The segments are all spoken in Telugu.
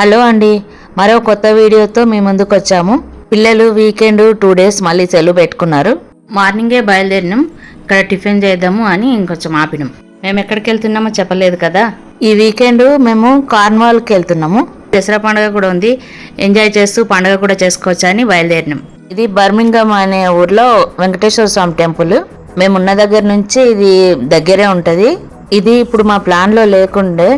హలో అండి. మరో కొత్త వీడియోతో మీ ముందుకు వచ్చాము పిల్లలు వీకెండ్ టూ డేస్ మళ్ళీ సెలవు పెట్టుకున్నారు. మార్నింగే బయలుదేరినాం. ఇక్కడ టిఫిన్ చేద్దాము అని ఇంకొంచెం ఆపినాం. మేము ఎక్కడికి వెళ్తున్నామో చెప్పలేదు కదా. ఈ వీకెండ్ మేము కార్న్వాల్కి వెళ్తున్నాము. దసరా పండుగ కూడా ఉంది. ఎంజాయ్ చేస్తూ పండుగ కూడా చేసుకోవచ్చు అని బయలుదేరినాం. ఇది బర్మింగమ్ అనే ఊర్లో వెంకటేశ్వర స్వామి టెంపుల్. మేము ఉన్న దగ్గర నుంచి ఇది దగ్గరే ఉంటుంది. ఇది ఇప్పుడు మా ప్లాన్లో లేకుండే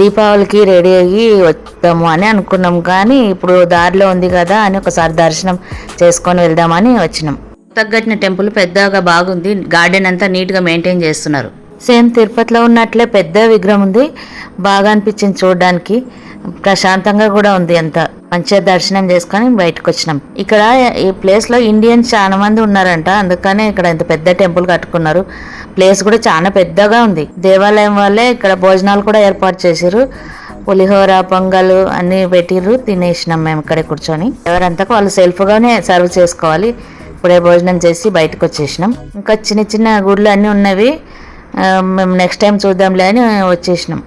దీపావళికి రెడీ అయ్యి వస్తాము అని అనుకున్నాం. కానీ ఇప్పుడు దారిలో ఉంది కదా అని ఒకసారి దర్శనం చేసుకొని వెళ్దామని వచ్చినాం. తగ్గట్టిన టెంపుల్ పెద్దగా బాగుంది. గార్డెన్ అంతా నీట్గా మెయింటైన్ చేస్తున్నారు. సేమ్ తిరుపతిలో ఉన్నట్లే పెద్ద విగ్రహం ఉంది. బాగా అనిపించింది చూడడానికి. ప్రశాంతంగా కూడా ఉంది అంత. మంచిగా దర్శనం చేసుకొని బయటకు వచ్చినాం. ఇక్కడ ఈ ప్లేస్లో ఇండియన్స్ చాలా మంది ఉన్నారంట. అందుకనే ఇక్కడ ఇంత పెద్ద టెంపుల్ కట్టుకున్నారు. ప్లేస్ కూడా చాలా పెద్దగా ఉంది. దేవాలయం వాళ్ళే ఇక్కడ భోజనాలు కూడా ఏర్పాటు చేశారు. పులిహోర పొంగలు అన్ని పెట్టిర్రు తినేసినాం మేము ఇక్కడే కూర్చొని. ఎవరంతా వాళ్ళు సెల్ఫ్గానే సర్వ్ చేసుకోవాలి. ఇప్పుడే భోజనం చేసి బయటకు వచ్చేసినాం. ఇంకా చిన్న చిన్న గుడ్లు అన్నీ ఉన్నవి మేము నెక్స్ట్ టైం చూద్దాంలే అని వచ్చేసినాం.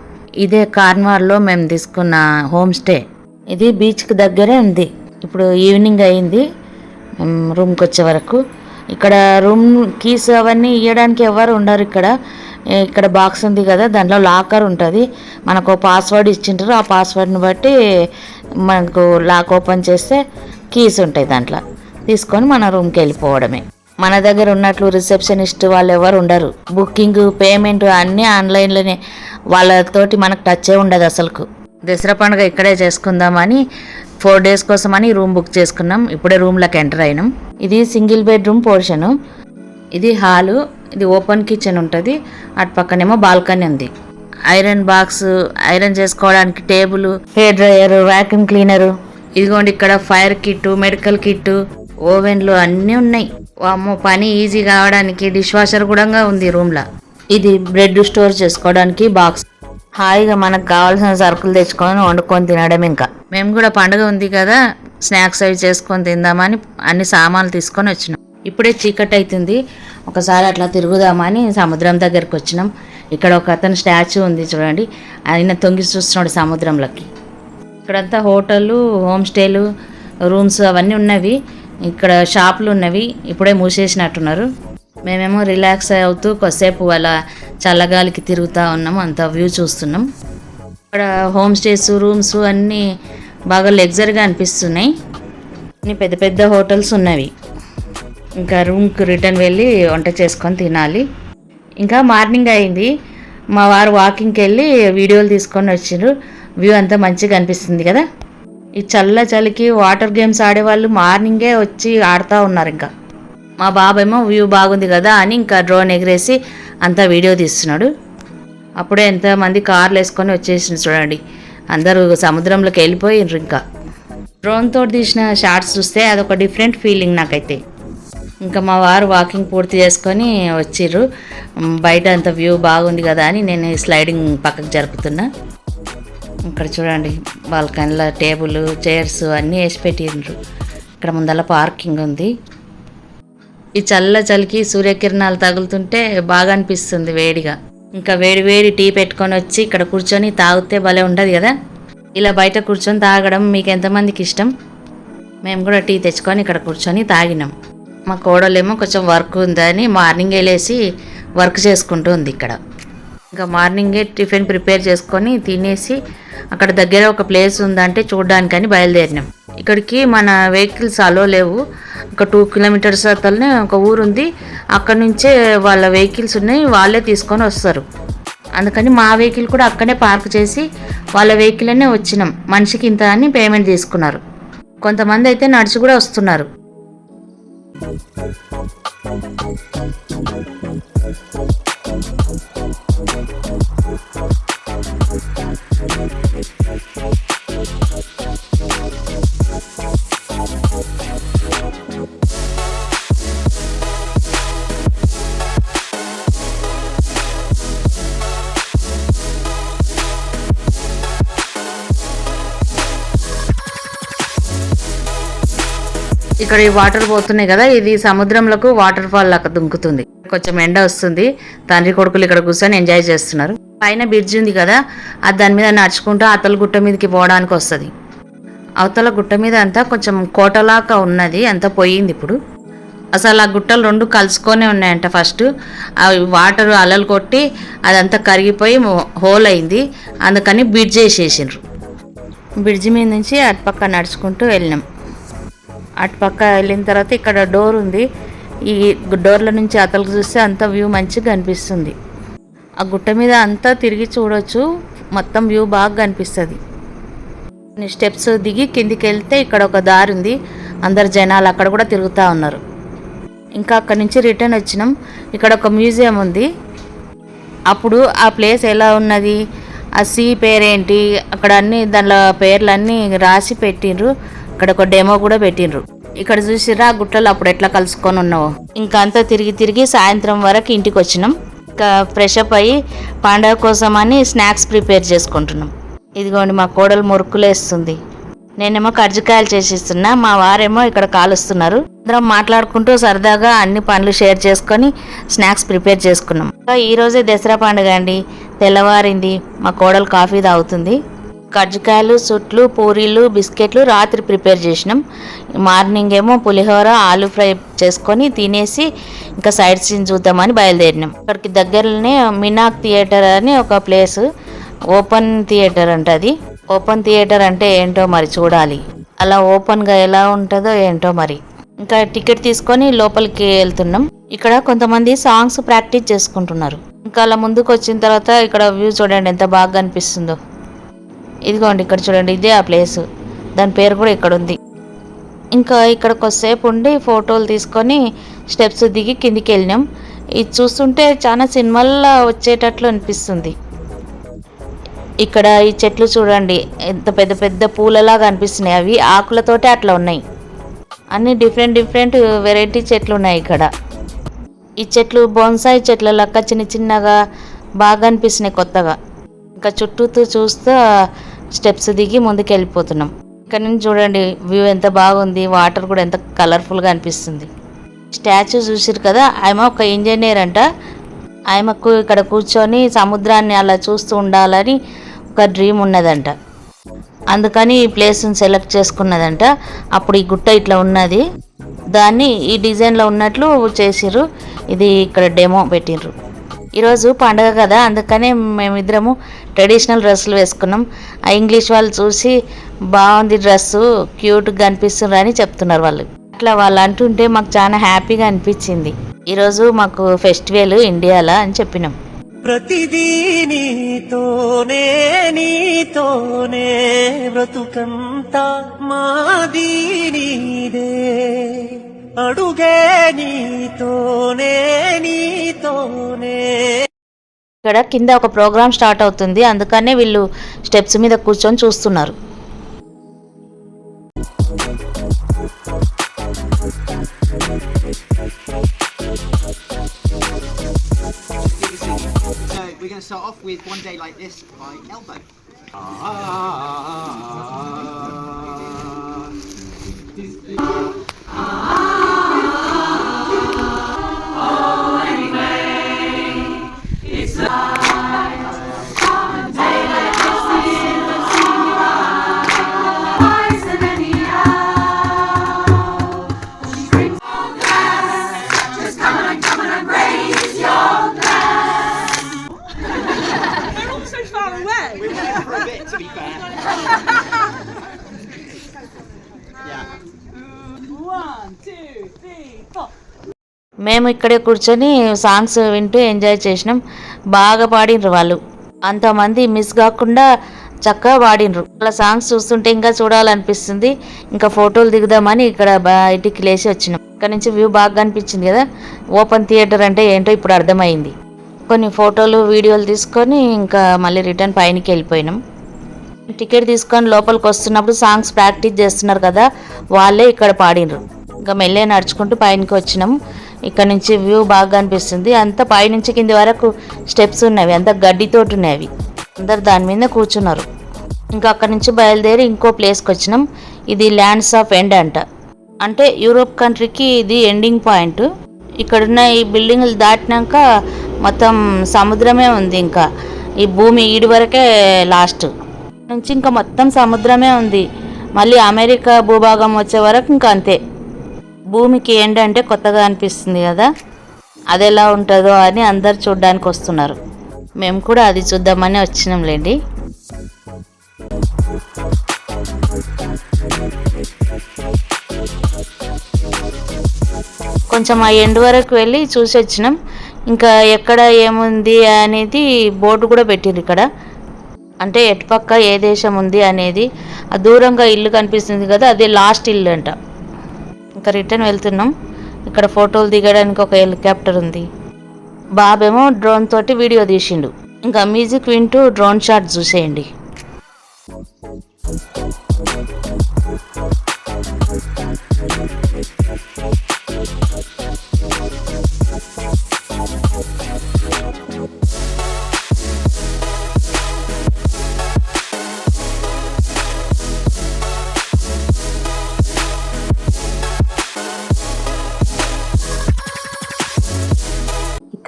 ఇదే కార్న్వార్లో మేము తీసుకున్న హోమ్ స్టే ఇది బీచ్కి దగ్గరే ఉంది. ఇప్పుడు ఈవినింగ్ అయింది. రూమ్కి వచ్చే వరకు. ఇక్కడ రూమ్ కీస్ అవన్నీ ఇవ్వడానికి ఎవరు ఉండరు ఇక్కడ. ఇక్కడ బాక్స్ ఉంది కదా దాంట్లో లాకర్ ఉంటుంది. మనకు పాస్వర్డ్ ఇచ్చింటారు ఆ పాస్వర్డ్ని బట్టి మనకు లాక్ ఓపెన్ చేస్తే కీస్ ఉంటాయి దాంట్లో. తీసుకొని మన రూమ్కి వెళ్ళిపోవడమే. మన దగ్గర ఉన్నట్లు రిసెప్షనిస్ట్ వాళ్ళు ఎవరు ఉండరు. బుకింగ్ పేమెంట్ అన్నీ ఆన్లైన్లోనే. వాళ్ళతోటి మనకు టచ్ ఉండదు అసలుకు. దసరా పండుగ ఇక్కడే చేసుకుందామని ఫోర్ డేస్ కోసమని రూమ్ బుక్ చేసుకున్నాం. ఇప్పుడే రూమ్లోకి ఎంటర్ అయినాం. ఇది సింగిల్ బెడ్రూమ్ పోర్షను. ఇది హాలు ఇది ఓపెన్ కిచెన్ ఉంటుంది. అటు పక్కనేమో బాల్కనీ ఉంది. ఐరన్ బాక్స్ ఐరన్ చేసుకోవడానికి table hair dryer vacuum cleaner. ఇదిగోండి ఇక్కడ ఫైర్ కిట్ మెడికల్ కిట్ ఓవెన్లు అన్నీ ఉన్నాయి. అమ్మో పని ఈజీ కావడానికి డిష్ వాషర్ కూడా ఉంది రూమ్లో. ఇది బ్రెడ్ స్టోర్ చేసుకోవడానికి బాక్స్. హాయిగా మనకు కావాల్సిన సరుకులు తెచ్చుకొని వండుకొని తినడం ఇంకా. మేము కూడా పండుగ ఉంది కదా స్నాక్స్ అవి చేసుకొని తిందామని అన్ని సామాన్లు తీసుకొని వచ్చినాం. ఇప్పుడే చీకటి అవుతుంది ఒకసారి అట్లా తిరుగుదామని సముద్రం దగ్గరికి వచ్చినాం. ఇక్కడ ఒక అతను స్టాచ్యూ ఉంది చూడండి ఆయన తొంగి చూస్తున్నాడు సముద్రంలోకి. ఇక్కడంతా హోటళ్ళు హోమ్ స్టేలు రూమ్స్ అవన్నీ ఉన్నవి ఇక్కడ షాపులు ఉన్నవి ఇప్పుడే మూసేసినట్టున్నారు. మేమేమో రిలాక్స్ అవుతూ కొద్దిసేపు అలా చల్లగాలికి తిరుగుతూ ఉన్నాం అంత వ్యూ చూస్తున్నాం. ఇక్కడ హోమ్ స్టేస్ రూమ్స్ అన్నీ బాగా లగ్జరీగా అనిపిస్తున్నాయి. అన్ని పెద్ద పెద్ద హోటల్స్ ఉన్నవి. ఇంకా రూమ్కి రిటర్న్ వెళ్ళి వంట చేసుకొని తినాలి. ఇంకా మార్నింగ్ అయింది. మా వారు వాకింగ్కి వెళ్ళి వీడియోలు తీసుకొని వచ్చిండ్రు వ్యూ అంతా మంచిగా అనిపిస్తుంది కదా. ఈ చల్ల చలికి వాటర్ గేమ్స్ ఆడేవాళ్ళు మార్నింగే వచ్చి ఆడుతూ ఉన్నారు ఇంకా. మా బాబేమో వ్యూ బాగుంది కదా అని ఇంకా డ్రోన్ ఎగిరేసి అంతా వీడియో తీస్తున్నాడు. అప్పుడే ఎంతమంది కార్లు వేసుకొని వచ్చేసింది చూడండి. అందరూ సముద్రంలోకి వెళ్ళిపోయిండ్రు ఇంకా. డ్రోన్ తోటి తీసిన షార్ట్స్ చూస్తే అదొక డిఫరెంట్ ఫీలింగ్ నాకైతే. ఇంకా మా వారు వాకింగ్ పూర్తి చేసుకొని వచ్చిర్రు. బయట అంత వ్యూ బాగుంది కదా అని నేను స్లైడింగ్ పక్కకు జరుపుతున్నా. ఇక్కడ చూడండి బాల్కనీలో టేబుల్ చైర్స్ అన్నీ వేసి పెట్టిండ్రు. ఇక్కడ ముందల పార్కింగ్ ఉంది. ఈ చల్ల చలికి సూర్యకిరణాలు తగులుతుంటే బాగా అనిపిస్తుంది వేడిగా. ఇంకా వేడి వేడి టీ పెట్టుకొని వచ్చి ఇక్కడ కూర్చొని తాగితే భలే ఉండదు కదా? ఇలా బయట కూర్చొని తాగడం మీకు ఎంతమందికి ఇష్టం? మేము కూడా టీ తెచ్చుకొని ఇక్కడ కూర్చొని తాగినాం. మా కోడలేమో కొంచెం వర్క్ ఉందని మార్నింగ్ వెళ్ళేసి వర్క్ చేసుకుంటూ ఉంది ఇక్కడ. ఇంకా మార్నింగే టిఫిన్ ప్రిపేర్ చేసుకొని తినేసి అక్కడ దగ్గర ఒక ప్లేస్ ఉందంటే చూడడానికని బయలుదేరినాం. ఇక్కడికి మన వెహికల్స్ అలో లేవు. ఒక టూ కిలోమీటర్స్ అతలనే ఒక ఊరు ఉంది. అక్కడ నుంచే వాళ్ళ వెహికల్స్ ఉన్నాయి. వాళ్ళే తీసుకొని వస్తారు. అందుకని మా వెహికల్ కూడా అక్కడే పార్క్ చేసి వాళ్ళ వెహికల్నే వచ్చినాం. మనిషికి ఇంత అని పేమెంట్ తీసుకున్నారు. కొంతమంది అయితే నడిచి కూడా వస్తున్నారు. Thank you. ఇక్కడ ఈ వాటర్ పోతున్నాయి కదా ఇది సముద్రంలోకి వాటర్ ఫాల్ లాగా దుంకుతుంది. కొంచెం ఎండ వస్తుంది తండ్రి కొడుకులు ఇక్కడ కూర్చొని ఎంజాయ్ చేస్తున్నారు. పైన బ్రిడ్జ్ ఉంది కదా అది దాని మీద నడుచుకుంటూ అతల గుట్ట మీదకి పోవడానికి వస్తుంది. అవతల గుట్ట మీద అంతా కొంచెం కోటలాగా ఉన్నది అంతా పోయింది ఇప్పుడు. అసలు ఆ గుట్టలు రెండు కలుసుకొనే ఉన్నాయంట ఫస్ట్ అవి వాటర్ అలలు కొట్టి అదంతా కరిగిపోయి హోల్ అయింది. అందుకని బ్రిడ్జ్ చేసేసిండ్రు బ్రిడ్జి మీద నుంచి అటుపక్క నడుచుకుంటూ వెళ్ళినాం. అటుపక్క వెళ్ళిన తర్వాత ఇక్కడ డోర్ ఉంది. ఈ డోర్ల నుంచి అతలకు చూస్తే అంత వ్యూ మంచిగా కనిపిస్తుంది. ఆ గుట్ట మీద అంతా తిరిగి చూడొచ్చు. మొత్తం వ్యూ బాగా కనిపిస్తుంది. స్టెప్స్ దిగి కిందికి వెళ్తే ఇక్కడ ఒక దారి ఉంది. అందరు జనాలు అక్కడ కూడా తిరుగుతూ ఉన్నారు. ఇంకా అక్కడి నుంచి రిటర్న్ వచ్చినాం. ఇక్కడ ఒక మ్యూజియం ఉంది. అప్పుడు ఆ ప్లేస్ ఎలా ఉన్నది? ఆ సీ పేరేంటి? అక్కడ అన్ని దానిలో పేర్లన్నీ రాసి పెట్టిండ్రు ఇక్కడ ఒక డెమో కూడా పెట్టిండ్రు. ఇక్కడ చూసిరా గుట్టలు అప్పుడు ఎట్లా కలుసుకొని ఉన్నావు. ఇంకా అంతా తిరిగి తిరిగి సాయంత్రం వరకు ఇంటికి వచ్చినాం. ఇంకా ఫ్రెష్ అప్ అయ్యి పండగ కోసం అని స్నాక్స్ ప్రిపేర్ చేసుకుంటున్నాం. ఇదిగోండి మా కోడలు మురుకులేస్తుంది నేనేమో కర్జికాయలు చేసిస్తున్నా మా వారేమో ఇక్కడ కాలుస్తున్నారు. అందరం మాట్లాడుకుంటూ సరదాగా అన్ని పనులు షేర్ చేసుకొని స్నాక్స్ ప్రిపేర్ చేసుకున్నాం. ఇంకా ఈ రోజే దసరా పండుగ అండి. తెల్లవారింది మా కోడలు కాఫీ తాగుతుంది. కజ్జికాయలు సుట్లు పూరీలు బిస్కెట్లు రాత్రి ప్రిపేర్ చేసినాం. మార్నింగ్ ఏమో పులిహోర ఆలు ఫ్రై చేసుకొని తినేసి ఇంకా సైడ్ సీన్ చూద్దామని బయలుదేరినాం. ఇక్కడికి దగ్గరలోనే మినాక్ థియేటర్ అని ఒక ప్లేస్ ఓపెన్ థియేటర్ అంట అది. ఓపెన్ థియేటర్ అంటే ఏంటో మరి చూడాలి. అలా ఓపెన్గా ఎలా ఉంటుందో ఏంటో మరి. ఇంకా టికెట్ తీసుకొని లోపలికి వెళ్తున్నాం. ఇక్కడ కొంతమంది సాంగ్స్ ప్రాక్టీస్ చేసుకుంటున్నారు. ఇంకా అలా ముందుకు వచ్చిన తర్వాత ఇక్కడ వ్యూ చూడండి ఎంత బాగా అనిపిస్తుందో. ఇదిగోండి ఇక్కడ చూడండి ఇదే ఆ ప్లేస్ దాని పేరు కూడా ఇక్కడ ఉంది ఇంకా ఇక్కడ కొద్దిసేపు ఉండి ఫోటోలు తీసుకొని స్టెప్స్ దిగి కిందికి వెళ్ళినాం. ఇది చూస్తుంటే చాలా సినిమాల్లో వచ్చేటట్లు అనిపిస్తుంది. ఇక్కడ ఈ చెట్లు చూడండి ఎంత పెద్ద పెద్ద పూలలాగా అనిపిస్తున్నాయి. అవి ఆకులతోటే అట్లా ఉన్నాయి. అన్ని డిఫరెంట్ డిఫరెంట్ వెరైటీ చెట్లు ఉన్నాయి ఇక్కడ. ఈ చెట్లు బొన్సాయి చెట్ల లెక్క చిన్న చిన్నగా బాగా అనిపిస్తున్నాయి కొత్తగా. ఇంకా చుట్టూతూ చూస్తూ స్టెప్స్ దిగి ముందుకు వెళ్ళిపోతున్నాం ఇక్కడ నుంచి చూడండి వ్యూ ఎంత బాగుంది వాటర్ కూడా ఎంత కలర్ఫుల్గా అనిపిస్తుంది. స్టాచ్యూ చూసారు కదా ఆమె ఒక ఇంజనీర్ అంట. ఆమెకు ఇక్కడ కూర్చొని సముద్రాన్ని అలా చూస్తూ ఉండాలని ఒక డ్రీమ్ ఉన్నదంట. అందుకని ఈ ప్లేస్ని సెలెక్ట్ చేసుకున్నదంట. అప్పుడు ఈ గుట్ట ఇట్లా ఉన్నది. దాన్ని ఈ డిజైన్లో ఉన్నట్లు చేసిర్రు. ఇది ఇక్కడ డెమో పెట్టిర్రు. ఈరోజు పండగ కదా అందుకనే మేమిద్దరము ట్రెడిషనల్ డ్రెస్సులు వేసుకున్నాం. ఆ ఇంగ్లీష్ వాళ్ళు చూసి బాగుంది డ్రెస్సు క్యూట్గా అనిపిస్తున్నారు అని చెప్తున్నారు వాళ్ళు. అట్లా వాళ్ళు అంటుంటే మాకు చాలా హ్యాపీగా అనిపించింది. ఈరోజు మాకు ఫెస్టివల్ ఇండియాలో అని చెప్పినాం. ప్రతిదీ నీతోనే నీతోనే బ్రతుకంతా మాది నీదే. అడుగే నీతోనే నీతోనే. ఇక్కడ కింద ఒక ప్రోగ్రామ్ స్టార్ట్ అవుతుంది. అందుకనే వీళ్ళు స్టెప్స్ మీద కూర్చొని చూస్తున్నారు. So we're going to start off with One Day Like This by Elbow. They're మేము ఇక్కడే కూర్చొని సాంగ్స్ వింటూ ఎంజాయ్ చేసినాం. బాగా పాడినరు వాళ్ళు. అంతమంది మిస్ కాకుండా చక్కగా పాడినరు వాళ్ళ సాంగ్స్ చూస్తుంటే ఇంకా చూడాలనిపిస్తుంది. ఇంకా ఫోటోలు దిగుదామని ఇక్కడ బయటికి లేచి వచ్చినాం. ఇక్కడ నుంచి వ్యూ బాగా అనిపించింది కదా. ఓపెన్ థియేటర్ అంటే ఏంటో ఇప్పుడు అర్థమైంది. కొన్ని ఫోటోలు వీడియోలు తీసుకొని ఇంకా మళ్ళీ రిటర్న్ పైనకి వెళ్ళిపోయినాం. టికెట్ తీసుకొని లోపలికి వస్తున్నప్పుడు సాంగ్స్ ప్రాక్టీస్ చేస్తున్నారు కదా. వాళ్ళే ఇక్కడ పాడినరు ఇంకా మెల్లే నడుచుకుంటూ పైనకి వచ్చినాం. ఇక్కడ నుంచి వ్యూ బాగా అనిపిస్తుంది. అంత పైనుంచి కింది వరకు స్టెప్స్ ఉన్నవి. అంత గడ్డితోటి ఉన్నవి. అందరు దాని మీద కూర్చున్నారు. ఇంకా అక్కడి నుంచి బయలుదేరి ఇంకో ప్లేస్కి వచ్చినాం. ఇది ల్యాండ్స్ ఆఫ్ ఎండ్ అంట. అంటే యూరోప్ కంట్రీకి ఇది ఎండింగ్ పాయింట్ ఇక్కడున్న ఈ బిల్డింగ్లు దాటినాక మొత్తం సముద్రమే ఉంది ఇంకా. ఈ భూమి ఈడి వరకే లాస్ట్ నుంచి ఇంకా మొత్తం సముద్రమే ఉంది. మళ్ళీ అమెరికా భూభాగం వచ్చే వరకు ఇంకా అంతే. భూమికి ఏంటంటే కొత్తగా అనిపిస్తుంది కదా. అది ఎలా ఉంటుందో అని అందరు చూడడానికి వస్తున్నారు. మేము కూడా అది చూద్దామని వచ్చినాంలేండి కొంచెం ఆ ఎండ్ వరకు వెళ్ళి చూసి వచ్చినాం. ఇంకా ఎక్కడ ఏముంది అనేది బోర్డు కూడా పెట్టింది ఇక్కడ. అంటే ఎటుపక్క ఏ దేశం ఉంది అనేది. ఆ దూరంగా ఇల్లు కనిపిస్తుంది కదా అది లాస్ట్ ఇల్లు అంట. ఇంకా రిటర్న్ వెళ్తున్నాం. ఇక్కడ ఫోటోలు దిగడానికి ఒక హెలికాప్టర్ ఉంది. బాబేమో డ్రోన్ తోటి వీడియో తీసిండు. ఇంకా మ్యూజిక్ వింటూ డ్రోన్ షాట్ చూసేయండి.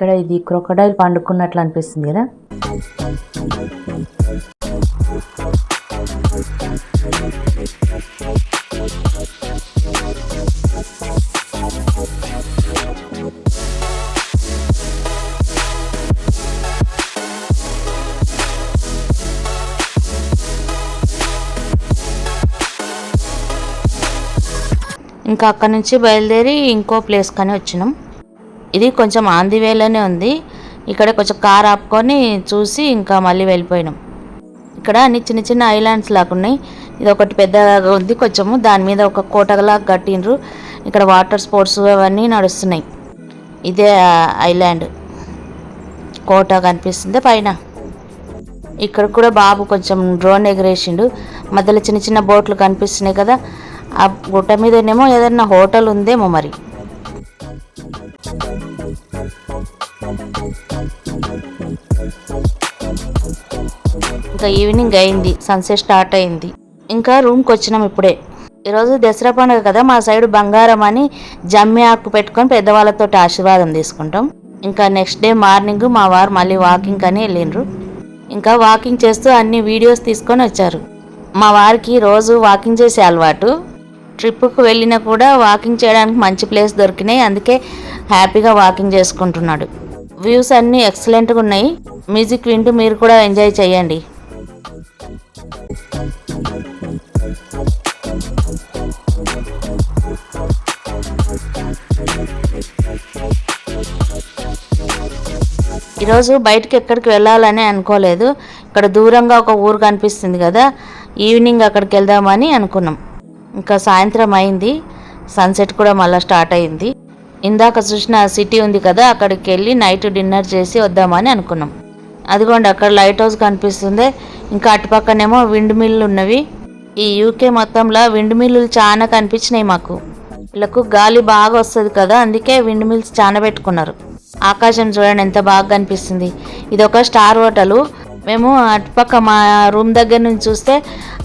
ఇక్కడ ఇది క్రొకడైల్ పండుకున్నట్లు అనిపిస్తుంది కదా? ఇంకా అక్కడ నుంచి బయలుదేరి ఇంకో ప్లేస్ కానీ వచ్చినాం. ఇది కొంచెం ఆందివేలోనే ఉంది. ఇక్కడ కొంచెం కార్ ఆపుకొని చూసి ఇంకా మళ్ళీ వెళ్ళిపోయినాం. ఇక్కడ అన్ని చిన్న చిన్న ఐలాండ్స్ లాగా ఉన్నాయి. ఇది ఒకటి పెద్దగా ఉంది. కొంచెము దాని మీద ఒక కోటలా కట్టిండ్రు. ఇక్కడ వాటర్ స్పోర్ట్స్ అవన్నీ నడుస్తున్నాయి. ఇదే ఐలాండ్. కోట కనిపిస్తుంది పైన. ఇక్కడ కూడా బాబు కొంచెం డ్రోన్ ఎగరేసిండు. మధ్యలో చిన్న చిన్న బోట్లు కనిపిస్తున్నాయి కదా. ఆ గుట్ట మీదనేమో ఏదైనా హోటల్ ఉందేమో మరి. ఇంకా ఈవినింగ్ అయింది. సన్సెట్ స్టార్ట్ అయింది. ఇంకా రూమ్కి వచ్చినాం ఇప్పుడే. ఈరోజు దసరా పండుగ కదా మా సైడ్ బంగారం అని జమ్మి ఆకు పెట్టుకొని పెద్దవాళ్ళతో ఆశీర్వాదం తీసుకుంటాం. ఇంకా నెక్స్ట్ డే మార్నింగ్ మా వారు మళ్ళీ వాకింగ్ అని వెళ్ళిండ్రు. ఇంకా వాకింగ్ చేస్తూ అన్ని వీడియోస్ తీసుకొని వచ్చారు. మా వారికి రోజు వాకింగ్ చేసే అలవాటు. ట్రిప్కు వెళ్ళినా కూడా వాకింగ్ చేయడానికి మంచి ప్లేస్ దొరికినాయి. అందుకే హ్యాపీగా వాకింగ్ చేసుకుంటున్నాడు. వ్యూస్ అన్నీ ఎక్సలెంట్గా ఉన్నాయి. మ్యూజిక్ వింటూ మీరు కూడా ఎంజాయ్ చేయండి. ఈరోజు బయటకు ఎక్కడికి వెళ్ళాలని అనుకోలేదు. ఇక్కడ దూరంగా ఒక ఊరు కనిపిస్తుంది కదా. ఈవినింగ్ అక్కడికి వెళ్దామని అనుకున్నాం. ఇంకా సాయంత్రం అయింది. సన్సెట్ కూడా మళ్ళీ స్టార్ట్ అయింది. ఇందాక చూసిన సిటీ ఉంది కదా అక్కడికి వెళ్ళి నైట్ డిన్నర్ చేసి వద్దామని అనుకున్నాం. అదిగోండి అక్కడ లైట్ హౌస్ కనిపిస్తుంది. ఇంకా అటుపక్కనేమో విండ్ మిల్లు ఉన్నవి. ఈ యూకే మొత్తంలో విండ్ మిల్లులు చాలా కనిపించినాయి మాకు. వీళ్ళకు గాలి బాగా వస్తుంది కదా అందుకే విండ్ మిల్స్ చాలా పెట్టుకున్నారు. ఆకాశం చూడండి ఎంత బాగా కనిపిస్తుంది. ఇది ఒక స్టార్ హోటలు. మేము అటుపక్క మా రూమ్ దగ్గర నుంచి చూస్తే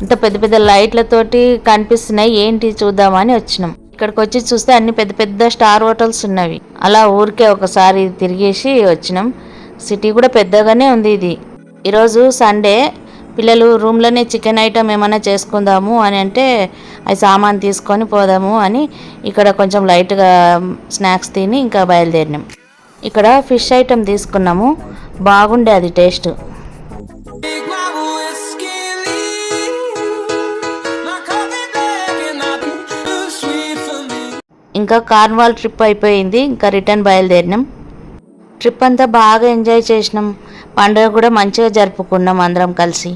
అంత పెద్ద పెద్ద లైట్లతోటి కనిపిస్తున్నాయి. ఏంటి చూద్దామని వచ్చినాం. ఇక్కడికి వచ్చి చూస్తే అన్ని పెద్ద పెద్ద స్టార్ హోటల్స్ ఉన్నవి. అలా ఊరికే ఒకసారి తిరిగేసి వచ్చినాం. సిటీ కూడా పెద్దగానే ఉంది ఇది. ఈరోజు సండే. పిల్లలు రూమ్లోనే చికెన్ ఐటమ్ ఏమైనా చేసుకుందాము అని అంటే అవి సామాన్ తీసుకొని పోదాము అని ఇక్కడ కొంచెం లైట్గా స్నాక్స్ తిని ఇంకా బయలుదేరినాం. ఇక్కడ ఫిష్ ఐటమ్ తీసుకున్నాము. బాగుండే అది టేస్ట్. ఇంకా కార్నివాల్ ట్రిప్ అయిపోయింది ఇంకా రిటర్న్ బయలుదేరినాం. ట్రిప్ అంతా బాగా ఎంజాయ్ చేసినాం. పండుగ కూడా మంచిగా జరుపుకున్నాం అందరం కలిసి.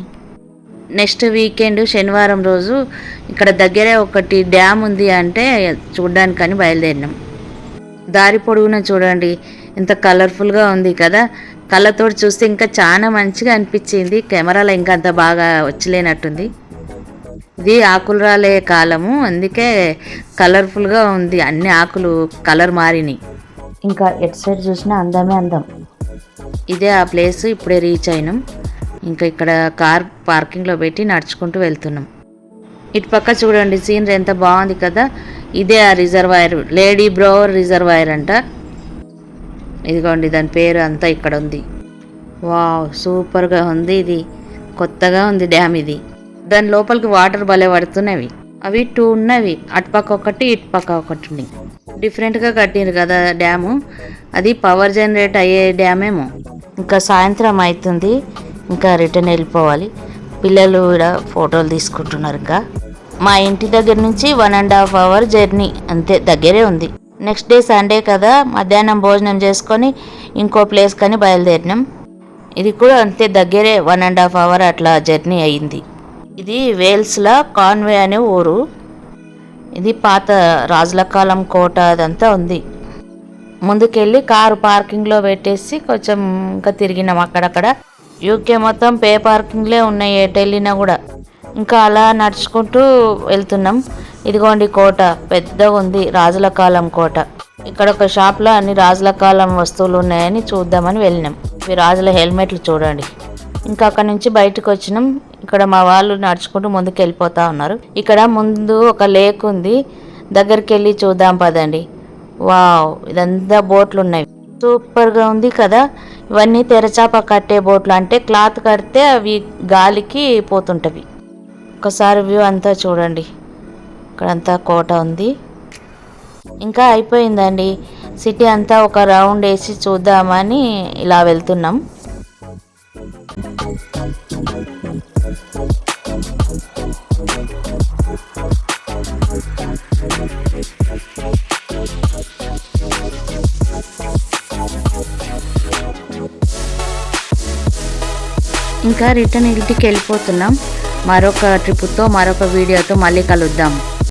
నెక్స్ట్ వీకెండ్ శనివారం రోజు ఇక్కడ దగ్గరే ఒకటి డ్యామ్ ఉంది అంటే చూడ్డానికని బయలుదేరినాం. దారి పొడవునా చూడండి ఇంత కలర్ఫుల్గా ఉంది కదా. కళ్ళతో చూస్తే ఇంకా చాలా మంచిగా అనిపించింది. కెమెరాలో ఇంకా అంత బాగా వచ్చలేనట్టుంది ఇది ఆకులు రాలే కాలము అందుకే కలర్ఫుల్గా ఉంది. అన్ని ఆకులు కలర్ మారినాయి. ఇంకా ఎటు సైడ్ చూసినా అందమే అందం. ఇదే ఆ ప్లేస్ ఇప్పుడే రీచ్ అయినాం. ఇంకా ఇక్కడ కార్ పార్కింగ్లో పెట్టి నడుచుకుంటూ వెళ్తున్నాం. ఇటు పక్క చూడండి సీనరీ ఎంత బాగుంది కదా. ఇదే ఆ రిజర్వాయర్. లేడీ బ్రోవర్ రిజర్వాయర్ అంట. ఇదిగోండి దాని పేరు అంతా ఇక్కడ ఉంది వావ్ సూపర్గా ఉంది ఇది. కొత్తగా ఉంది డ్యామ్ ఇది. దాని లోపలికి వాటర్ భలే పడుతున్నవి. అవి టూ ఉన్నవి అటుపక్క ఒకటి ఇటుపక్క ఒకటి ఉంది డిఫరెంట్గా కట్టినారు కదా డ్యాము. అది పవర్ జనరేట్ అయ్యే డ్యామేమో. ఇంకా సాయంత్రం అవుతుంది ఇంకా రిటర్న్ వెళ్ళిపోవాలి. పిల్లలు కూడా ఫోటోలు తీసుకుంటున్నారు ఇంకా. మా ఇంటి దగ్గర నుంచి one and half hour journey అంతే దగ్గరే ఉంది. నెక్స్ట్ డే సండే కదా మధ్యాహ్నం భోజనం చేసుకొని ఇంకో ప్లేస్ కానీ బయలుదేరినాం. ఇది కూడా అంతే దగ్గరే వన్ అండ్ హాఫ్ అవర్ అట్లా జర్నీ అయింది ఇది వేల్స్లో కాన్వే అనే ఊరు. ఇది పాత రాజుల కాలం కోట అదంతా ఉంది. ముందుకెళ్ళి కారు పార్కింగ్లో పెట్టేసి కొంచెం ఇంకా తిరిగినాం అక్కడక్కడ. యూకే మొత్తం పే పార్కింగ్లే ఉన్నాయి ఎటు వెళ్ళినా కూడా. ఇంకా అలా నడుచుకుంటూ వెళ్తున్నాం. ఇదిగోండి కోట పెద్దగా ఉంది రాజుల కాలం కోట. ఇక్కడ ఒక షాప్లో అన్ని రాజుల కాలం వస్తువులు ఉన్నాయని చూద్దామని వెళ్ళినాం. ఇవి రాజుల హెల్మెట్లు చూడండి. ఇంకా అక్కడ నుంచి బయటకు వచ్చినాం. ఇక్కడ మా వాళ్ళు నడుచుకుంటూ ముందుకు వెళ్ళిపోతా ఉన్నారు. ఇక్కడ ముందు ఒక లేక్ ఉంది. దగ్గరికి వెళ్ళి చూద్దాం పదండి. వావ్ ఇదంతా బోట్లు ఉన్నాయి సూపర్గా ఉంది కదా. ఇవన్నీ తెరచాప కట్టే బోట్లు. అంటే క్లాత్ కడితే అవి గాలికి పోతుంటవి. ఒకసారి వ్యూ అంతా చూడండి. ఇక్కడంతా కోట ఉంది. ఇంకా అయిపోయిందండి. సిటీ అంతా ఒక రౌండ్ వేసి చూద్దామని ఇలా వెళ్తున్నాం. ఇంకా రిటర్న్ ఇంటికి వెళ్ళిపోతున్నాం. మరొక ట్రిప్తో మరొక వీడియోతో మళ్ళీ కలుద్దాం.